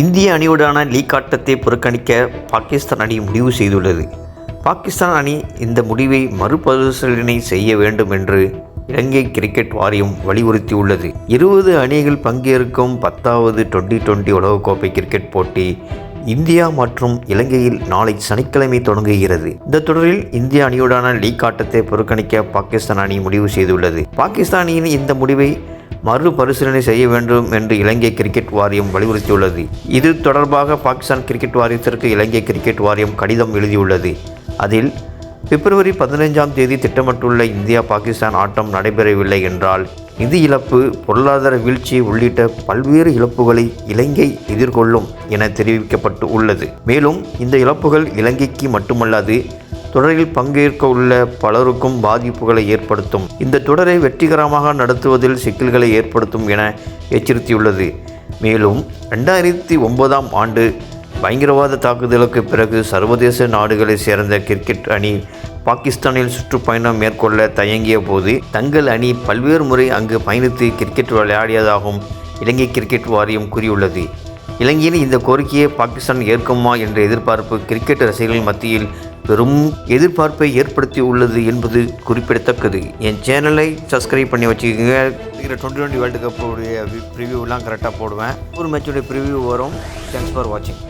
இந்திய அணியுடான லீக் ஆட்டத்தை புறக்கணிக்க பாகிஸ்தான் அணி முடிவு செய்துள்ளது. பாகிஸ்தான் அணி இந்த முடிவை மறுபரிசீலனை செய்ய வேண்டும் என்று இலங்கை கிரிக்கெட் வாரியம் வலியுறுத்தியுள்ளது. இருபது அணிகள் பங்கேற்கும் பத்தாவது டுவெண்டி டுவெண்டி உலகக்கோப்பை கிரிக்கெட் போட்டி இந்தியா மற்றும் இலங்கையில் நாளை சனிக்கிழமை தொடங்குகிறது. இந்த தொடரில் இந்திய அணியுடான லீக் ஆட்டத்தை புறக்கணிக்க பாகிஸ்தான் அணி முடிவு செய்துள்ளது. பாகிஸ்தான் அணியின் இந்த முடிவை மறுபரிசீலனை செய்ய வேண்டும் என்று இலங்கை கிரிக்கெட் வாரியம் வலியுறுத்தியுள்ளது. இது தொடர்பாக பாகிஸ்தான் கிரிக்கெட் வாரியத்திற்கு இலங்கை கிரிக்கெட் வாரியம் கடிதம் எழுதியுள்ளது. அதில் பிப்ரவரி பதினைஞ்சாம் தேதி திட்டமிட்டுள்ள இந்தியா பாகிஸ்தான் ஆட்டம் நடைபெறவில்லை என்றால் நிதி இழப்பு பொருளாதார வீழ்ச்சி உள்ளிட்ட பல்வேறு இழப்புகளை இலங்கை எதிர்கொள்ளும் என தெரிவிக்கப்பட்டு உள்ளது. மேலும் இந்த இழப்புகள் இலங்கைக்கு மட்டுமல்லாது தொடரில் பங்கேற்க உள்ள பலருக்கும் பாதிப்புகளை ஏற்படுத்தும். இந்த தொடரை வெற்றிகரமாக நடத்துவதில் சிக்கல்களை ஏற்படுத்தும் என எச்சரித்துள்ளது மேலும் ரெண்டாயிரத்தி ஒன்பதாம் ஆண்டு பயங்கரவாத தாக்குதலுக்கு பிறகு சர்வதேச நாடுகளைச் சேர்ந்த கிரிக்கெட் அணி பாகிஸ்தானில் சுற்றுப்பயணம் மேற்கொள்ள தயங்கிய போது தங்கள் அணி பல்வேறு முறை அங்கு பயணித்து கிரிக்கெட் விளையாடியதாகவும் இலங்கை கிரிக்கெட் வாரியம் கூறியுள்ளது. இலங்கையின் இந்த கோரிக்கையை பாகிஸ்தான் ஏற்குமா என்ற எதிர்பார்ப்பு கிரிக்கெட் ரசிகர்கள் மத்தியில் பெரும் எதிர்பார்ப்பை ஏற்படுத்தி உள்ளது என்பது குறிப்பிடத்தக்கது. என் சேனலை சப்ஸ்கிரைப் பண்ணி வச்சுக்கோங்க. இருக்கிற டுவெண்ட்டி டுவெண்ட்டி வேர்ல்டு கப்புடைய ப்ரிவியூலாம் கரெக்டாக போடுவேன். ஒரு மேட்சுடைய ப்ரிவியூ வரும். தேங்க்ஸ் ஃபார் வாட்சிங்